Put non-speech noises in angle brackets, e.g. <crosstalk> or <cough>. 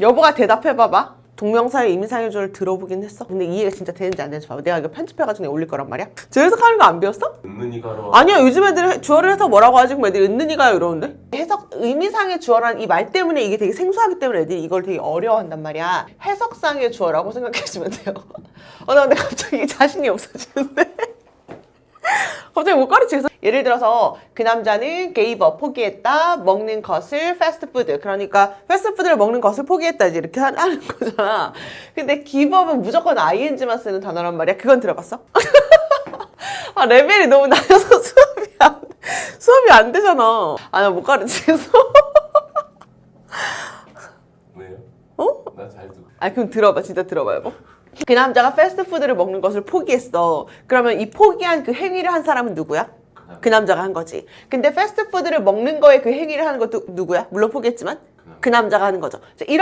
여보가 대답해봐봐. 동명사의 의미상해주어를 들어보긴 했어. 근데 이해가 진짜 되는지 안 되는지 봐봐. 내가 이거 편집해가지고 올릴 거란 말이야. 저 해석하는 거 안 배웠어? 은는이가로 아니야 요즘 애들 해- 주어를 해서 뭐라고 하지? 그럼 애들이 은는이가요 이러는데? 해석 의미상의 주어라는 이말 때문에 이게 되게 생소하기 때문에 애들이 이걸 되게 어려워한단 말이야. 해석상의 주어라고 생각해주면 돼요. <laughs> 어, 나 근데 갑자기 자신이 없어지는데? 갑자기 못 가르치겠어. 예를 들어서 그 남자는 gave up, 포기했다. 먹는 것을 패스트푸드. 그러니까 패스트푸드를 먹는 것을 포기했다. 이제 이렇게 하- 하는 거잖아. 근데 give up은 무조건 ing만 쓰는 단어란 말이야. 그건 들어봤어? <laughs> 아 레벨이 너무 낮아서 수업이 안 수업이 안 되잖아. 아 나 못 가르치겠어. <laughs> 왜요? 어? 나잘 듣고 아 그럼 들어봐 진짜 들어봐요. 뭐. 그 남자가 패스트푸드를 먹는 것을 포기했어. 그러면 이 포기한 그 행위를 한 사람은 누구야? 그 남자가 한 거지. 근데 패스트푸드를 먹는 거에 그 행위를 하는 것도 누구야? 물론 포기했지만 그 남자가 하는 거죠. 이런